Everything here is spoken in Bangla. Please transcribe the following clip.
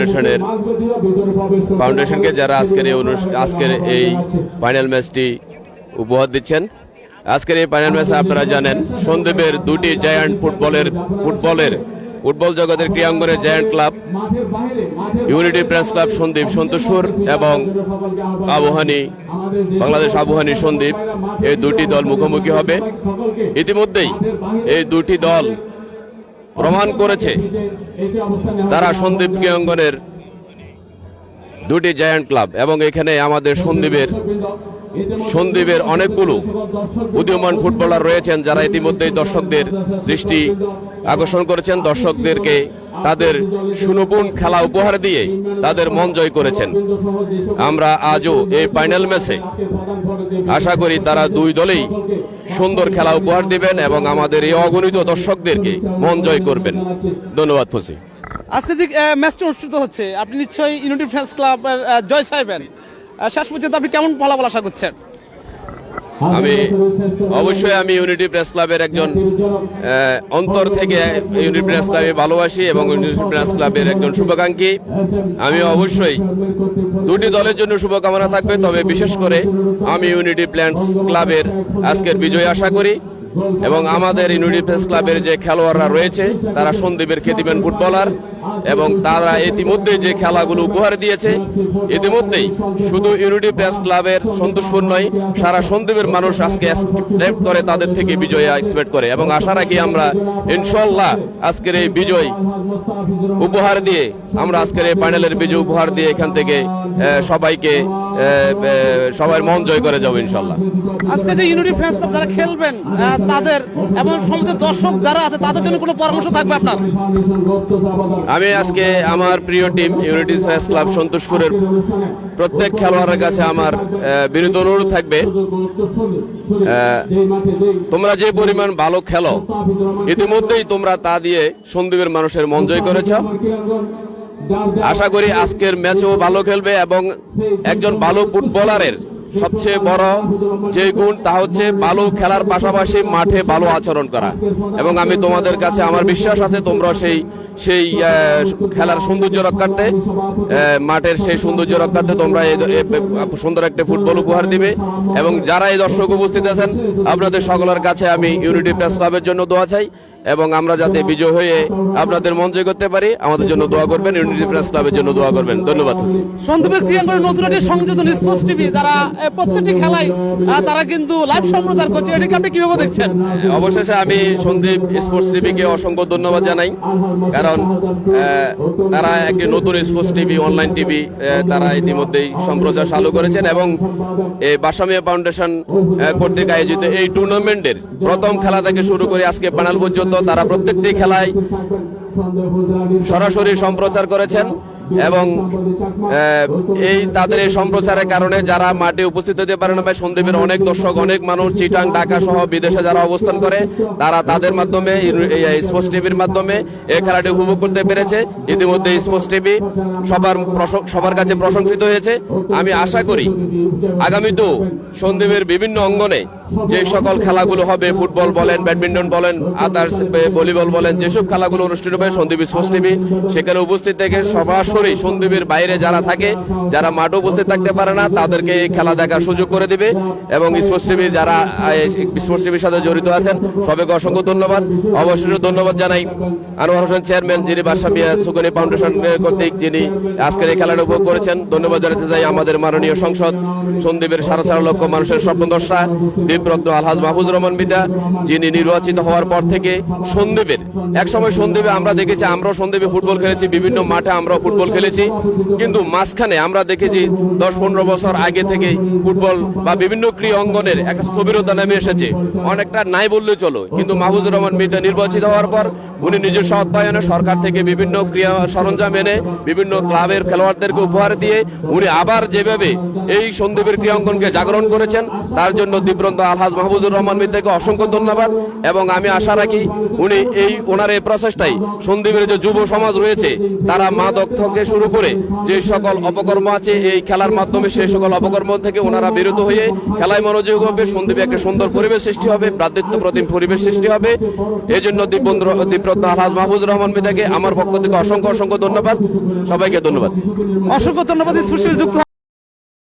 ফাউন্ডেশনের ফাউন্ডেশনকে যারা আজকের এই আজকের এই ফাইনাল ম্যাচটি উপহার দিচ্ছেন। আজকের এই ফাইনাল ম্যাচে আপনারা জানেন, সন্দীপের দুটি জায়ান্ট ফুটবলের ফুটবলের ফুটবল জগতের ক্রিয়াঙ্গনের giant club Unity press club Sandwip Santoshpur এবং আবহানি বাংলাদেশ আবহানী সন্দীপ, এই দুটি দল মুখোমুখি হবে। ইতিমধ্যেই এই দুটি দল প্রমাণ করেছে তারা সন্দীপ ক্রিয়াঙ্গনের দুটি জায়ান্ট ক্লাব এবং এখানে আমাদের সন্দীপের সন্দীপের অনেকগুলো উদীয়মান ফুটবলার রয়েছেন যারা ইতিমধ্যেই দর্শকদের দৃষ্টি আকর্ষণ করেছেন। দর্শকদেরকে তাদের সুনপুণ খেলা উপহার দিয়ে তাদের মন জয় করেছেন। আমরা আজও এই ফাইনাল ম্যাচে আশা করি তারা দুই দলেই সুন্দর খেলা উপহার দিবেন এবং আমাদের এই অগণিত দর্শকদেরকে মন জয় করবেন। ধন্যবাদ ফসি। আজকে যে ম্যাচটি অনুষ্ঠিত হচ্ছে আপনি নিশ্চয়ই ইউনিটি ফ্রেন্স ক্লাবের আহ, জয় চাইবেন। শেষ পর্যন্ত আপনি কেমন ফলাফল আশা করছেন? আমি অবশ্যই আমি ইউনিটি প্রেস ক্লাবের একজন অন্তর থেকে ইউনিটি প্রেস ক্লাবে ভালোবাসি এবং ইউনিটি প্রেস ক্লাবের একজন শুভাকাঙ্ক্ষী আমি অবশ্যই দুটি দলের জন্য শুভকামনা থাকবে তবে বিশেষ করে আমি ইউনিটি প্ল্যান্টস ক্লাবের আজকের বিজয় আশা করি এবং আমাদের ইউনিটি প্রেস ক্লাবের যে খেলোয়াড়রা রয়েছে, তারা সন্দীপের খ্যাতিমান ফুটবলার এবং তারা ইতিমধ্যে যে খেলাগুলো উপহার দিয়েছে, ইতিমধ্যেই শুধু ইউনিটি প্রেস ক্লাবের সন্তোষপুর নয়, সারা সন্দীপের মানুষ আজকে expect করে তাদের থেকে বিজয় এক্সপেক্ট করে এবং আশা রাখি আমরা ইনশাল্লাহ আজকের এই বিজয় উপহার দিয়ে, আমরা আজকের এই প্যানেলের বিজয় উপহার দিয়ে এখান থেকে সবাইকে সবার মন জয় করে যাব ইনশাল্লাহ। আজকে যে ইউনিটি ফ্রেন্স ক্লাব যারা খেলবেন তাদের এবং সমাজের দর্শক যারা আছে তাদের জন্য কোনো পরামর্শ থাকবে আপনার? আমি আজকে আমার প্রিয় টিম ইউনিটি ফ্রেস ক্লাব সন্তোষপুরের প্রত্যেক খেলোয়াড়ের কাছে আমার বিনীত অনুরোধ থাকবে। তোমরা যে পরিমাণ ভালো খেলো ইতিমধ্যেই তোমরা তা দিয়ে সন্দীপের মানুষের মন জয় করেছ। আশা করি আজকের ম্যাচও ভালো খেলবে এবং একজন ভালো ফুটবলারের সবচেয়ে বড় যে গুণ তা হচ্ছে ভালো খেলার পাশাপাশি মাঠে ভালো আচরণ করা। এবং আমি তোমাদের কাছে আমার বিশ্বাস আছে তোমরা সেই সেই খেলার সৌন্দর্য রক্ষার্থে মাঠের সেই সৌন্দর্য রক্ষার্থে তোমরা সুন্দর একটা ফুটবল উপহার দিবে। এবং যারা এই দর্শক উপস্থিত আছেন আপনাদের সকলের কাছে আমি ইউনিটি প্রেস ক্লাবের জন্য দোয়া চাই। এবং আমরা যাতে বিজয় হয়ে আপনাদের মন জয় করতে পারি আমাদের জন্য দোয়া করবেন ইউনিটি প্রেস ক্লাবের জন্য দোয়া করবেন। ধন্যবাদ সন্দীপের ক্রিয়াঙ্গনের নতুন সংযোজন স্পোর্টস টিভি আহ, প্রত্যেকটি খেলায় তারা কিন্তু লাইভ সম্প্রচার করছে। এটাকে আপনি কীভাবে দেখছেন? অবশেষে আমি সন্দীপ স্পোর্টস টিভিকে অসংখ্য ধন্যবাদ জানাই। কারণ তারা একটি নতুন স্পোর্টস টিভি অনলাইন টিভি তারা ইতিমধ্যেই সম্প্রচার চালু করেছেন এবং এই বাসামিয়া ফাউন্ডেশন কর্তৃক আয়োজিত এই টুর্নামেন্টের প্রথম খেলা থেকে শুরু করে আজকে প্যানেল পর্যন্ত তারা প্রত্যেকটি খেলায় সরাসরি সম্প্রচার করেছেন। এবং এই তাদের এই সম্প্রচারের কারণে যারা মাঠে উপস্থিত হতে পারে না, বা সন্দীপের অনেক দর্শক, অনেক মানুষ চিটাং, ঢাকা সহ বিদেশে যারা অবস্থান করে, তারা তাদের মাধ্যমে স্পোর্টস টিভির মাধ্যমে এই খেলাটি উপভোগ করতে পেরেছে। ইতিমধ্যে স্পোর্টস টিভি সবার সবার কাছে প্রশংসিত হয়েছে। আমি আশা করি আগামীতেও সন্দীপের বিভিন্ন অঙ্গনে যে সকল খেলাগুলো হবে ফুটবল বলেন ব্যাডমিন্টন বলেন আদার্স ভলিবল বলেন যেসব খেলাগুলো অনুষ্ঠিত হবে সন্দীপ স্পোর্টস টিভি। সেখানে উপস্থিত থেকে সরাসরি সন্দীপের বাইরে যারা থাকে যারা মাঠে উপস্থিত থাকতে পারে না তাদেরকে এই খেলা দেখার সুযোগ করে দিবে। এবং স্পোর্টস টিভি যারা স্পোর্টস টিভির সাথে জড়িত আছেন সবাইকে অসংখ্য ধন্যবাদ। অবশেষে ধন্যবাদ জানাই আনোয়ার হোসেন চেয়ারম্যান যিনি বাসামিয়া সুকনি ফাউন্ডেশন কর্তৃক যিনি আজকের এই খেলাটা উপভোগ করেছেন। ধন্যবাদ জানাতে চাই আমাদের মাননীয় সংসদ সন্দীপের সাড়ে চার লক্ষ মানুষের স্বপ্নদর্শা দীপরত্ন আলহাজ মাহফুজুর রহমান বিদা যিনি নির্বাচিত হওয়ার পর থেকে সন্দীপের একসময় সন্দীপে আমরা দেখেছি, আমরাও সন্দীপে ফুটবল খেলেছি, বিভিন্ন মাঠে আমরাও ফুটবল খেলেছি। কিন্তু মাঝখানে আমরা দেখেছি, দশ পনেরো বছর আগে থেকে ফুটবল বা বিভিন্ন ক্রীড়া অঙ্গনের একটা স্থবিরতা নেমে এসেছে। অনেকটা নাই বললে চলো। কিন্তু মাহফুজুর রহমান মিদা নির্বাচিত হওয়ার পর উনি নিজস্ব অর্থায়নে সরকার থেকে বিভিন্ন ক্রিয়া সরঞ্জাম এনে বিভিন্ন ক্লাবের খেলোয়াড়দেরকে উপহার দিয়ে উনি আবার যেভাবে এই সন্দীপের ক্রীড়াঙ্গনকে জাগরণ করেছেন, তার জন্য দীপ্রন্ত আলহাজ মাহবুবুর রহমান মিত্রকে অসংখ্য ধন্যবাদ এবং আমি আশা রাখি উনি এই ওনার এই প্রচেষ্টাই সন্দীপের যে যুব সমাজ রয়েছে, তারা মাদক থেকে শুরু করে যে সকল অপকর্ম আছে, এই খেলার মাধ্যমে সেই সকল অপকর্ম থেকে ওনারা বিরত হয়ে খেলায় মনোযোগ হবে, সন্দীপে একটা সুন্দর পরিবেশ সৃষ্টি হবে, ভ্রাতৃত্ব প্রতিম পরিবেশ সৃষ্টি হবে। এই জন্য দীপবন্ধু, দীপরত্ন আলহাজ মাহবুবুর রহমান মিতাকে আমার পক্ষ থেকে অসংখ্য অসংখ্য ধন্যবাদ। সবাইকে ধন্যবাদ। অসংখ্য ধন্যবাদ, স্পেশাল যুক্ত